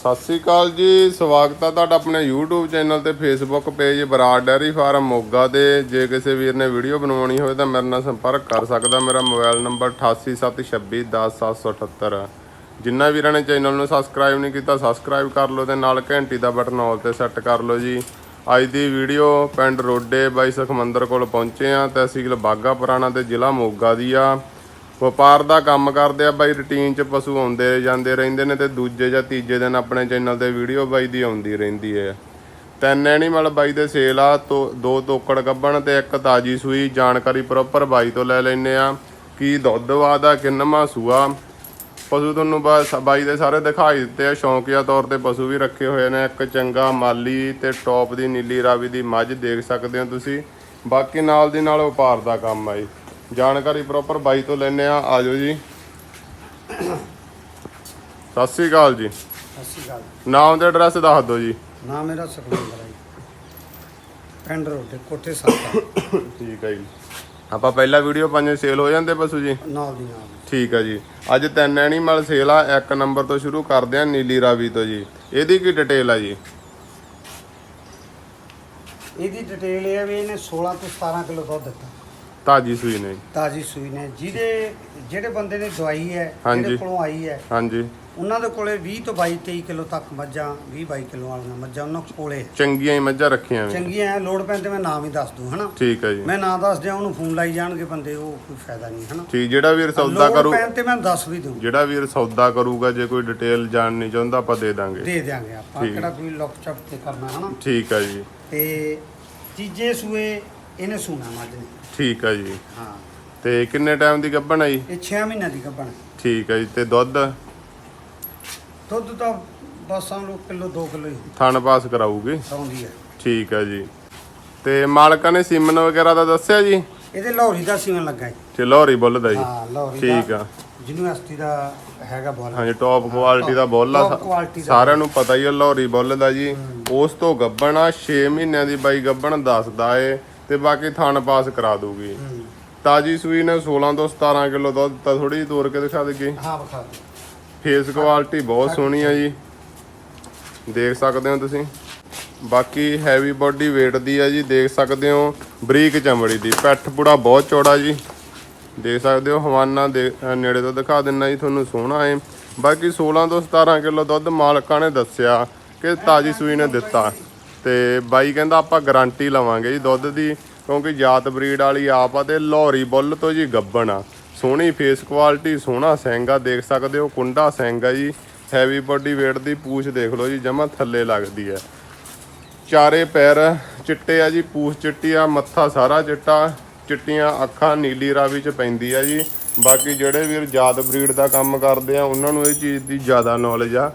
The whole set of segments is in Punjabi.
ਸਤਿ ਸ੍ਰੀ ਅਕਾਲ ਜੀ, ਸਵਾਗਤ ਹੈ ਤੁਹਾਡਾ ਆਪਣੇ YouTube ਚੈਨਲ ਤੇ Facebook page Brar dairy farm Moga ਦੇ ਜੇ ਕਿਸੇ ਵੀਰ ਨੇ ਵੀਡੀਓ ਬਣਵਾਉਣੀ ਹੋਵੇ ਤਾਂ ਮੇਰੇ ਨਾਲ ਸੰਪਰਕ ਕਰ ਸਕਦਾ। ਮੇਰਾ ਮੋਬਾਈਲ ਨੰਬਰ 8876210778 ਜਿੰਨਾ ਵੀਰਾਂ ਨੇ ਚੈਨਲ ਨੂੰ ਸਬਸਕ੍ਰਾਈਬ ਨਹੀਂ ਕੀਤਾ ਸਬਸਕ੍ਰਾਈਬ ਕਰ ਲਓ ਤੇ ਨਾਲ ਘੰਟੀ ਦਾ ਬਟਨ ਆਲ ਤੇ ਸੈੱਟ ਕਰ ਲਓ ਜੀ। ਅੱਜ ਦੀ ਵੀਡੀਓ ਪਿੰਡ ਰੋਡੇ ਬਾਈ ਸਖਮੰਦਰ ਕੋਲ ਪਹੁੰਚੇ ਆ। ਤਹਿਸੀਲ ਬਾਗਾ ਪੁਰਾਣਾ ਤੇ ਜ਼ਿਲ੍ਹਾ ਮੋਗਾ ਦੀ ਆ। ਵਪਾਰ ਦਾ ਕੰਮ ਕਰਦੇ ਆ, ਬਾਈ ਰੁਟੀਨ 'ਚ ਪਸ਼ੂ ਆਉਂਦੇ ਜਾਂਦੇ ਰਹਿੰਦੇ ਨੇ ਤੇ ਦੂਜੇ ਜਾਂ ਤੀਜੇ ਦਿਨ ਆਪਣੇ ਚੈਨਲ ਤੇ ਵੀਡੀਓ ਬਾਈ ਦੀ ਆਉਂਦੀ ਰਹਿੰਦੀ ਹੈ। ਤਿੰਨ ਐਨੀਮਲ ਬਾਈ ਦੇ ਸੇਲ ਆ, ਤੋ, ਦੋ ਤੋਕੜ ਗੱਬਣ ਤੇ ਇੱਕ ਤਾਜੀ ਸੂਈ, ਜਾਣਕਾਰੀ ਪ੍ਰੋਪਰ ਬਾਈ ਤੋਂ ਲੈ ਲੈਨੇ ਆ। ਕੀ ਦੁੱਧ ਵਾਦਾ ਕਿੰਨਵਾਂ ਸੂਆ। ਪਸ਼ੂ ਤੁਹਾਨੂੰ ਬਸ ਬਾਈ ਦੇ ਸਾਰੇ ਦਿਖਾਈ ਦਿੱਤੇ ਆ। ਸ਼ੌਂਕੀਆ ਤੌਰ ਤੇ ਪਸ਼ੂ ਵੀ ਰੱਖੇ ਹੋਏ ਨੇ। ਇੱਕ ਚੰਗਾ ਮਾਲੀ ਤੇ ਟੌਪ ਦੀ ਨੀਲੀ ਰਾਵੀ ਦੀ ਮੱਝ ਦੇਖ ਸਕਦੇ ਹੋ ਤੁਸੀਂ। ਬਾਕੀ ਨਾਲ ਦੀ ਨਾਲ ਵਪਾਰ ਦਾ ਕੰਮ ਆ ਜੀ। ਜਾਣਕਾਰੀ ਪ੍ਰੋਪਰ ਬਾਈ ਤੋਂ ਲੈਣੇ ਆ ਆਜੋ ਜੀ। ਸਤਿ ਸ੍ਰੀ ਅਕਾਲ ਜੀ। ਸਤਿ ਸ਼੍ਰੀ ਅਕਾਲ ਨਾਮ ਤੇ ਐਡਰੈਸ ਦੱਸ ਦਿਓ ਜੀ। ਨਾਮ ਮੇਰਾ ਸੁਖਮੰਦਰ ਹੈ ਜੀ। ਪਿੰਡ ਰੋਡੇ ਕੋਠੇ ਸਾਤਾ ਠੀਕ ਹੈ ਜੀ। ਆਪਾਂ ਪਹਿਲਾ ਵੀਡੀਓ ਪੰਜ ਸੇਲ ਹੋ ਜਾਂਦੇ ਪਸ਼ੂ ਜੀ। ਨਾਲ ਦੀ ਨਾਲ। ਠੀਕ ਹੈ ਜੀ। ਅੱਜ ਤਿੰਨ ਐਨੀਮਲ ਸੇਲ ਆ ਇੱਕ ਨੰਬਰ ਤੋਂ ਸ਼ੁਰੂ ਕਰਦੇ ਆ ਨੀਲੀ ਰਾਵੀ ਤੋਂ ਜੀ। ਇਹਦੀ ਕੀ ਡਿਟੇਲ ਆ ਜੀ? ਇਹਦੀ ਡਿਟੇਲ ਇਹ ਵੀ ਇਹਨੇ 16 ਤੋਂ 17 ਕਿਲੋ ਦੁੱਧ ਦਿੱਤਾ। ਤਾਜੀ ਸੂਈ ਨੇ ਤਾਜੀ ਸੂਈ ਨੇ ਜਿਹਦੇ ਜਿਹੜੇ ਬੰਦੇ ਨੇ ਦਵਾਈ ਹੈ ਹਾਂਜੀ। ਜਿਹੜੇ ਕੋਲੋਂ ਆਈ ਹੈ ਹਾਂਜੀ। ਉਹਨਾਂ ਦੇ ਕੋਲੇ 20 ਤੋਂ 22 23 ਕਿਲੋ ਤੱਕ ਮੱਝਾਂ 20 22 ਕਿਲੋ ਵਾਲੀਆਂ ਮੱਝਾਂ ਉਹਨਾਂ ਕੋਲੇ ਚੰਗੀਆਂ ਹੀ ਮੱਝਾਂ ਰੱਖੀਆਂ ਨੇ। ਚੰਗੀਆਂ ਐ ਲੋੜ ਪੈਣ ਤੇ ਮੈਂ ਨਾਮ ਹੀ ਦੱਸ ਦੂੰ ਹਨਾ? ਠੀਕ ਹੈ ਜੀ। ਮੈਂ ਨਾਂ ਦੱਸ ਦਿਆਂ ਉਹਨੂੰ ਫੋਨ ਲਾਈ ਜਾਣਗੇ ਬੰਦੇ ਉਹ ਕੋਈ ਫਾਇਦਾ ਨਹੀਂ ਹਨਾ? ਠੀਕ ਜਿਹੜਾ ਵੀਰ ਸੌਦਾ ਲੋੜ ਕਰੂ ਪੈਣ ਤੇ ਮੈਂ ਦੱਸ ਵੀ ਦੂੰ। ਜਿਹੜਾ ਵੀਰ ਸੌਦਾ ਕਰੂਗਾ ਜੇ ਕੋਈ ਡਿਟੇਲ ਜਾਣਨੀ ਚਾਹੁੰਦਾ ਆਪਾਂ ਦੇ ਦਾਂਗੇ। ਦੇ ਦਿਆਂਗੇ ਆਪਾਂ ਠੀਕ। ਕਿਹੜਾ ਕੋਈ ਲੁੱਕ ਚੱਪ ਤੇ ਕਰਨਾ ਹਨਾ? ਠੀਕ ਹੈ ਜੀ। ਤੇ ਤੀਜੇ ਸੂਏ ਇਹਨੇ ਸੂਣਾ ਮੱਝ ਨੇ। ਠੀਕ ਹੈ ਜੀ। ਹਾਂ। ਤੇ ਕਿੰਨੇ ਟਾਈਮ ਦੀ ਗੱਭਣ ਆਈ ਇਹ 6 ਮਹੀਨਿਆਂ ਦੀ ਗੱਭਣ। ਠੀਕ ਹੈ ਜੀ ਤੇ ਦੁੱਧ? ਦੁੱਧ ਤਾਂ ਬਸ ਸਮ ਲੋ ਕਿਲੋ 2 ਕਿਲੋ ਹੀ। ਥਣ ਪਾਸ ਕਰਾਊਗੀ? ਸੌਂਦੀ ਹੈ ਠੀਕ ਹੈ ਜੀ। ਤੇ ਮਾਲਕਾਂ ਨੇ ਸੀਮਨ ਵਗੈਰਾ ਦਾ ਦੱਸਿਆ ਜੀ? ਇਹਦੇ ਲਾਹੌਰੀ ਦਾ ਸੀਮਨ ਲੱਗਾ ਹੈ ਤੇ ਲੋਹਰੀ ਬੁੱਲ ਦਾ ਜੀ। ਹਾਂ ਲਾਹੌਰੀ ਠੀਕ ਆ। ਯੂਨੀਵਰਸਿਟੀ ਦਾ ਹੈਗਾ ਬੋਲ। ਹਾਂਜੀ ਟੌਪ ਕੁਆਲਿਟੀ ਦਾ ਬੁੱਲ ਆ। ਸਾਰਿਆਂ ਨੂੰ ਪਤਾ ਹੀ ਆ ਲੋਹਰੀ ਬੁੱਲ ਦਾ ਜੀ। ਉਸ ਤੋਂ ਗੱਬਣ ਆ 6 ਮਹੀਨਿਆਂ ਦੀ ਬਾਈ ਗੱਬਣ ਦੱਸਦਾ ਏ। ਤੇ ਬਾਕੀ ਥਣ ਪਾਸ ਕਰਾ ਦੂਗੀ। ਤਾਜੀ ਸੂਈ ਨੇ 16 ਤੋਂ 17 ਕਿਲੋ ਦੁੱਧ ਤਾਂ ਥੋੜੀ ਤੋਰ ਕੇ ਦਿਖਾ ਦੇਗੀ ਹਾਂ ਵਿਖਾ ਦਿਓ। ਫੇਸ ਕੁਆਲਿਟੀ ਬਹੁਤ ਸੋਹਣੀ ਆ ਜੀ। ਦੇਖ ਸਕਦੇ ਹੋ ਤੁਸੀਂ। ਬਾਕੀ ਹੈਵੀ ਬਾਡੀ weight ਦੀ ਆ ਜੀ ਦੇਖ ਸਕਦੇ ਹੋ ਬਰੀਕ ਚਮੜੀ ਦੀ। ਪੈਠ ਪੂੜਾ ਬਹੁਤ ਚੌੜਾ ਜੀ। ਦੇਖ ਸਕਦੇ ਹੋ ਹਵਾਨਾ ਦੇ ਨੇੜੇ ਤੋਂ ਦਿਖਾ ਦਿੰਨਾ ਜੀ ਤੁਹਾਨੂੰ ਸੋਹਣਾ ਹੈ। ਬਾਕੀ 16 ਤੋਂ 17 ਕਿਲੋ ਦੁੱਧ ਮਾਲਕਾਂ ਨੇ ਦੱਸਿਆ ਕਿ ਤਾਜੀ ਸੂਈ ਨੇ ਦਿੱਤਾ। ਤੇ ਬਾਈ ਕਹਿੰਦਾ ਆਪਾਂ ਗਾਰੰਟੀ ਲਵਾਂਗੇ ਜੀ ਦੁੱਧ ਦੀ, ਕਿਉਂਕਿ ਜਾਤ ਬਰੀਡ ਵਾਲੀ ਆਪ ਆ ਤੇ ਲਾਹੌਰੀ ਬੁੱਲ ਤੋਂ ਜੀ ਗੱਬਣ ਆ। ਸੋਹਣੀ ਫੇਸ ਕੁਆਲਿਟੀ ਸੋਹਣਾ ਸੈਂਗਾ ਦੇਖ ਸਕਦੇ ਹੋ ਕੁੰਡਾ ਸੈਂਗਾ ਜੀ। ਹੈਵੀ ਬੋਡੀ weight ਦੀ ਪੂਛ ਦੇਖ ਲਓ ਜੀ, ਜਮਾ ਥੱਲੇ ਲੱਗਦੀ ਹੈ ਚਾਰੇ ਪੈਰ ਚਿੱਟੇ ਆ ਜੀ, ਪੂਛ ਚਿੱਟੀ ਆ, ਮੱਥਾ ਸਾਰਾ ਚਿੱਟਾ, ਚਿੱਟੀਆਂ ਅੱਖਾਂ ਨੀਲੀ ਰਾਵੀ ਚ ਪੈਂਦੀ ਆ ਜੀ। ਬਾਕੀ ਜਿਹੜੇ ਵੀਰ ਜਾਤ ਬਰੀਡ ਦਾ ਕੰਮ ਕਰਦੇ ਆ, ਉਹਨਾਂ ਨੂੰ ਇਹ ਚੀਜ਼ ਦੀ ਜ਼ਿਆਦਾ ਨੌਲੇਜ ਆ।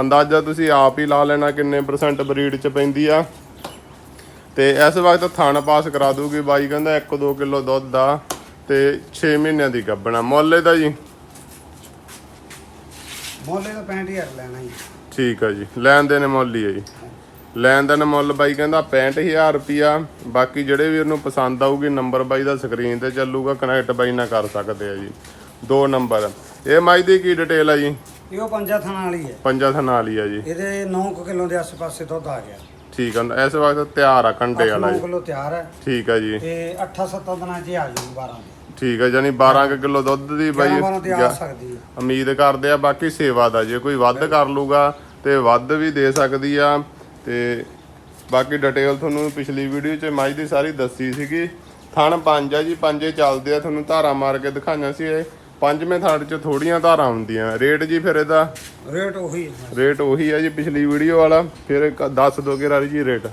ਅੰਦਾਜ਼ਾ ਤੁਸੀਂ ਆਪ ਹੀ ਲਾ ਲੈਣਾ ਕਿੰਨੇ ਪਰਸੈਂਟ ਬਰੀਡ ਚ ਪੈਂਦੀ ਆ। ਤੇ ਇਸ ਵਕਤ ਥਣ ਪਾਸ ਕਰਾ ਦੂਗੀ ਬਾਈ ਕਹਿੰਦਾ 1-2 ਕਿਲੋ ਦੁੱਧ ਦਾ ਤੇ 6 ਮਹੀਨਿਆਂ ਦੀ ਗੱਬਣਾ ਮੁੱਲ ਇਹਦਾ ਜੀ? ਮੁੱਲ ਇਹਦਾ 65000 ਲੈਣਾ ਜੀ। ਠੀਕ ਆ ਜੀ। ਲੈਣ ਦੇ ਨੇ ਮੁੱਲ ਹੀ ਆ ਜੀ। ਲੈਣ ਦਾ ਮੁੱਲ ਬਾਈ ਕਹਿੰਦਾ 65000 ਰੁਪਿਆ ਬਾਕੀ ਜਿਹੜੇ ਵੀਰ ਨੂੰ ਪਸੰਦ ਆਊਗੀ ਨੰਬਰ ਬਾਈ ਦਾ ਸਕਰੀਨ ਤੇ ਚੱਲੂਗਾ ਕਨੈਕਟ ਬਾਈ ਨਾਲ ਕਰ ਸਕਦੇ ਆ ਜੀ। ਦੋ ਨੰਬਰ ਇਹ ਮਾਈ ਦੀ ਕੀ ਡਿਟੇਲ ਆ ਜੀ? ਇਹ ਉਹ ਪੰਜਾ ਥਾਣਾ ਵਾਲੀ ਹੈ। ਪੰਜਾ ਥਣਾ ਵਾਲੀ ਆ ਜੀ। ਇਹਦੇ 9 ਕਿਲੋ ਦੇ ਆਸ-ਪਾਸੇ ਦੁੱਧ ਆ ਗਿਆ। ਠੀਕ ਆ ਇਸ ਵਕਤ ਤਿਆਰ ਆ ਘੰਟੇ ਵਾਲਾ 9 ਜੀ। ਕਿਲੋ ਤਿਆਰ ਹੈ। ਠੀਕ ਆ ਜੀ। ਤੇ 8-7 ਦਿਨਾਂ 'ਚ ਹੀ ਆ ਜੂ 12 ਦੇ ਠੀਕ ਆ ਜਾਨੀ 12 ਕਿਲੋ ਦੁੱਧ ਦੀ ਬਾਈ 12 ਤੇ ਆ ਜਾ- ਸਕਦੀ ਹੈ ਉਮੀਦ ਕਰਦੇ ਆ ਬਾਕੀ ਸੇਵਾ ਦਾ ਜੇ ਕੋਈ ਵੱਧ ਕਰ ਲੂਗਾ ਤੇ ਵੱਧ ਵੀ ਦੇ ਸਕਦੀ ਆ। ਤੇ ਬਾਕੀ ਡਿਟੇਲ ਤੁਹਾਨੂੰ ਪਿਛਲੀ ਵੀਡੀਓ 'ਚ ਮਾਈ ਦੀ ਸਾਰੀ ਦੱਸੀ ਸੀਗੀ। ਥਣ ਪੰਜ ਆ ਜੀ ਪੰਜੇ ਚੱਲਦੇ ਆ ਤੁਹਾਨੂੰ ਧਾਰਾ ਮਾਰ ਕੇ ਦਿਖਾਈਆਂ ਸੀ ਇਹ। ਪੰਜਵੇਂ ਥਣ 'ਚ ਥੋੜੀਆਂ ਧਾਰਾਂ ਹੁੰਦੀਆਂ। ਰੇਟ ਜੀ ਫਿਰ ਇਹਦਾ? ਰੇਟ ਉਹੀ ਹੈ ਰੇਟ ਉਹੀ ਆ ਜੀ ਪਿਛਲੀ ਵੀਡੀਓ ਵਾਲਾ। ਫਿਰ ਦੱਸ ਦੋਗੇ ਰਾਰੀ ਜੀ ਰੇਟ?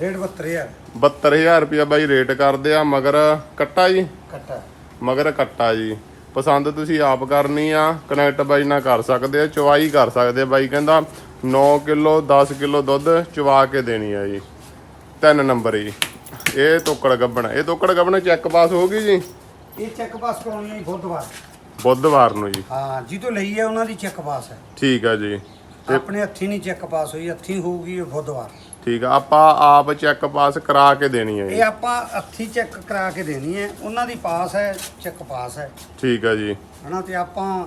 ਰੇਟ 72000 72000 ਰੁਪਇਆ ਬਾਈ ਰੇਟ ਕਰਦੇ ਆ ਮਗਰ ਕੱਟਾ ਜੀ? ਕੱਟਾ। ਮਗਰ ਕੱਟਾ ਜੀ। ਪਸੰਦ ਤੁਸੀਂ ਆਪ ਕਰਨੀ ਆ ਕਨੈਕਟ ਬਾਈ ਨਾਲ ਕਰ ਸਕਦੇ ਆ ਚਵਾਈ ਕਰ ਸਕਦੇ ਆ। ਬਾਈ ਕਹਿੰਦਾ 9 ਕਿਲੋ 10 ਕਿਲੋ ਦੁੱਧ ਚਵਾ ਕੇ ਦੇਣੀ ਆ ਜੀ। ਤਿੰਨ ਨੰਬਰ ਜੀ। ਇਹ ਤੋਕੜ ਗੱਬਣਾ ਇਹ ਤੋਕੜ ਗੱਬਣਾ ਚੈੱਕ ਪਾਸ ਹੋ ਗਈ ਜੀ? ਇਹ ਚੈੱਕ ਪਾਸ ਕਰਾਉਣੀ ਹੈ ਜੀ ਬੁੱਧਵਾਰ। ਬੁੱਧਵਾਰ ਨੂੰ ਜੀ। ਹਾਂ ਜਿਹਤੋਂ ਲਈ ਹੈ ਉਹਨਾਂ ਦੀ ਚੈੱਕ ਪਾਸ ਹੈ। ਠੀਕ ਆ ਜੀ। ਆਪਣੇ ਹੱਥੀਂ ਨਹੀਂ ਚੈੱਕ ਪਾਸ ਹੋਈ ਹੱਥੀਂ ਹੋਊਗੀ ਇਹ ਬੁੱਧਵਾਰ। ਠੀਕ ਆ ਆਪਾਂ ਆਪ ਚੈੱਕ ਪਾਸ ਕਰਾ ਕੇ ਦੇਣੀ ਜੀ। ਇਹ ਆਪਾਂ ਹੱਥੀਂ ਚੈੱਕ ਕਰਾ ਕੇ ਦੇਣੀ ਹੈ ਉਹਨਾਂ ਦੀ ਪਾਸ ਹੈ ਚੈੱਕ ਪਾਸ ਹੈ। ਠੀਕ ਆ ਜੀ। ਹਨਾ ਤੇ ਆਪਾਂ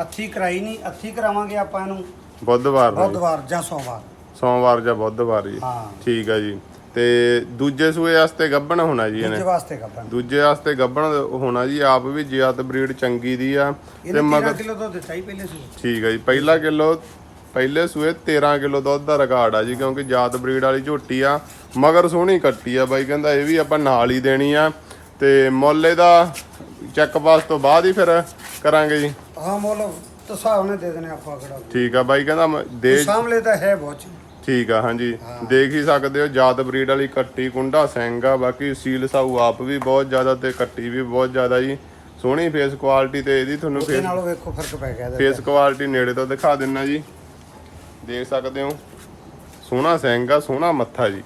ਹੱਥੀਂ ਕਰਾਈ ਨਹੀਂ ਹੱਥੀਂ ਕਰਾਵਾਂਗੇ ਆਪਾਂ ਇਹਨੂੰ। ਬੁੱਧਵਾਰ ਨੂੰ ਜੀ। ਬੁੱਧਵਾਰ ਜਾਂ ਸੋਮਵਾਰ। ਸੋਮਵਾਰ ਜਾਂ ਬੁੱਧਵਾਰ ਜੀ। ਹਾਂ। ਠੀਕ ਆ ਜੀ। ਤੇ ਦੂਜੇ ਸੂਏ ਵਾਸਤੇ ਗੱਭਣ ਹੋਣਾ ਜੀ ਦੂਜੇ ਇਹਨੇ। ਵਾਸਤੇ ਗੱਬਣ। ਦੂਜੇ ਵਾਸਤੇ ਗੱਭਣ ਹੋਣਾ ਜੀ ਆਪ ਵੀ ਜਿਆਤ ਬਰੀਡ ਚੰਗੀ ਦੀ ਆ ਤੇ ਇਹਨੇ 13 ਮਗਰ ਕਿਲੋ ਦੁੱਧ ਦਿੱਤਾ ਹੀ ਪਹਿਲੇ ਸੀ ਠੀਕ ਆ ਜੀ ਪਹਿਲਾ ਕਿਲੋ ਪਹਿਲੇ ਸੂਏ 13 ਕਿਲੋ ਦੁੱਧ ਦਾ ਰਿਕਾਰਡ ਆ ਜੀ ਕਿਉਂਕਿ ਜਾਤ ਬਰੀਡ ਵਾਲੀ ਝੋਟੀ ਆ ਮਗਰ ਸੋਹਣੀ ਕੱਟੀ ਆ ਬਾਈ ਕਹਿੰਦਾ ਇਹ ਵੀ ਆਪਾਂ ਨਾਲ ਹੀ ਦੇਣੀ ਆ। ਤੇ ਮੁੱਲ ਦਾ ਚੈੱਕ ਪਾਸ ਤੋਂ ਬਾਅਦ ਹੀ ਫਿਰ ਕਰਾਂਗੇ ਜੀ। ਹਾਂ ਮੁੱਲ ਤਾਂ ਹਿਸਾਬ ਨਾਲ ਦੇ ਦੇਣੇ ਆਪਾਂ ਕਿਹੜਾ। ਠੀਕ ਆ ਬਾਈ ਕਹਿੰਦਾ ਦੇ ਸਾਹਮਣੇ ਤਾਂ ਹੈ ਬਹੁਤ ਚੀਜ਼। ਠੀਕ ਆ ਹਾਂਜੀ। ਦੇਖ ਹੀ ਸਕਦੇ ਹੋ ਜਾਤ ਬਰੀਡ ਵਾਲੀ ਕੱਟੀ ਕੁੰਡਾ ਸਿੰਘ ਆ ਬਾਕੀ ਸੀਲ ਸਾਊ ਆਪ ਵੀ ਬਹੁਤ ਜ਼ਿਆਦਾ ਤੇ ਕੱਟੀ ਵੀ ਬਹੁਤ ਜ਼ਿਆਦਾ ਜੀ। ਸੋਹਣੀ ਫੇਸ ਕੁਆਲਿਟੀ ਤੇ ਇਹਦੀ ਤੁਹਾਨੂੰ ਉਹਦੇ ਫੇਸ ਨਾਲੋਂ ਵੇਖੋ ਫ਼ਰਕ ਪੈ ਗਿਆ ਇਹਦੇ। ਫੇਸ ਕੁਆਲਿਟੀ ਨੇੜੇ ਤੋਂ ਦਿਖਾ ਦਿੰਨਾ ਜੀ। ਦੇਖ ਸਕਦੇ ਹੋ ਸੋਹਣਾ ਸਿੰਘ ਆ ਸੋਹਣਾ ਮੱਥਾ ਜੀ।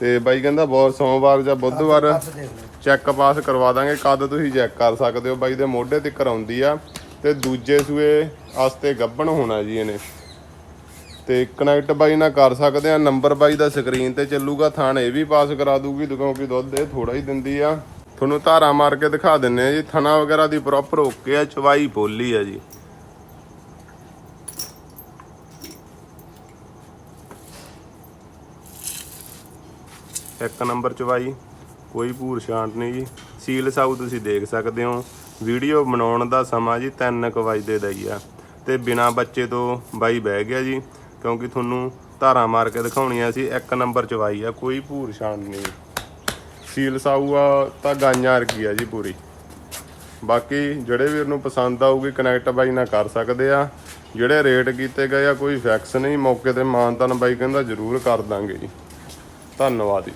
ਤੇ ਬਾਈ ਕਹਿੰਦਾ ਬਹੁਤ ਸੋਮਵਾਰ ਜਾਂ ਬੁੱਧਵਾਰ ਹੱਥ ਦੇਖ ਲਓ। ਚੈੱਕ ਪਾਸ ਕਰਵਾ ਦਾਂਗੇ ਕਦ ਤੁਸੀਂ ਚੈੱਕ ਕਰ ਸਕਦੇ ਹੋ? ਬਾਈ ਦੇ ਮੋਢੇ ਤੇ ਕਰਾਉਂਦੀ ਆ ਤੇ ਦੂਜੇ ਸੂਏ ਵਾਸਤੇ ਗੱਭਣ ਹੋਣਾ ਜੀ ਇਹਨੇ। ਤੇ ਕਨੈਕਟ ਬਾਈ ਨਾਲ ਕਰ ਸਕਦੇ ਆ, ਨੰਬਰ ਬਾਈ ਦਾ ਸਕਰੀਨ ਤੇ ਚੱਲੂਗਾ, ਥਾਣ ਇਹ ਵੀ ਪਾਸ ਕਰਾ ਦੂਗੀ ਕਿਉਂਕਿ ਦੁੱਧ ਇਹ ਥੋੜਾ ਹੀ ਦਿੰਦੀ ਆ। ਤੁਹਾਨੂੰ ਧਾਰਾ ਮਾਰ ਕੇ ਦਿਖਾ ਦਿੰਨੇ ਆ ਜੀ, ਥਣਾ ਵਗੈਰਾ ਦੀ ਪ੍ਰੋਪਰ ਓਕੇ ਆ, ਚਵਾਈ ਬੋਲੀ ਆ ਜੀ। ਇੱਕ ਨੰਬਰ ਚਵਾਈ, ਕੋਈ ਭੂਰ ਛਾਂਟ ਨਹੀਂ ਜੀ। ਸੀਲ ਸਾਊ ਤੁਸੀਂ ਦੇਖ ਸਕਦੇ ਹੋ, ਵੀਡੀਓ ਬਣਾਉਣ ਦਾ ਸਮਾਂ ਜੀ 3:00 ਵਜੇ ਦਾ ਹੀ ਆ। ਤੇ ਬਿਨਾ ਬੱਚੇ ਤੋਂ ਬਾਈ ਬਹਿ ਗਿਆ ਜੀ। ਕਿਉਂਕਿ ਤੁਹਾਨੂੰ ਧਾਰਾ ਮਾਰ ਕੇ ਦਿਖਾਉਣੀਆਂ ਸੀ, ਇੱਕ ਨੰਬਰ ਚਵਾਈ ਆ, ਕੋਈ ਭੂਰ ਛਾਂਟ ਨਹੀਂ। ਸੀਲ ਸਾਊ ਆ, ਤਾਂ ਗਾਈਆਂ ਵਰਗੀ ਆ ਜੀ ਪੂਰੀ। ਬਾਕੀ ਜਿਹੜੇ ਵੀਰ ਨੂੰ ਪਸੰਦ ਆਊਗੀ ਕਨੈਕਟ ਬਾਈ ਨਾਲ ਕਰ ਸਕਦੇ ਆ। ਜਿਹੜੇ ਰੇਟ ਕੀਤੇ ਗਏ ਆ, ਕੋਈ ਫੈਕਸ ਨਹੀਂ, ਮੌਕੇ ਤੇ ਮਾਨਤਨ ਬਾਈ ਕਹਿੰਦਾ ਜ਼ਰੂਰ ਕਰ ਦਾਂਗੇ ਜੀ। ਧੰਨਵਾਦ ਜੀ।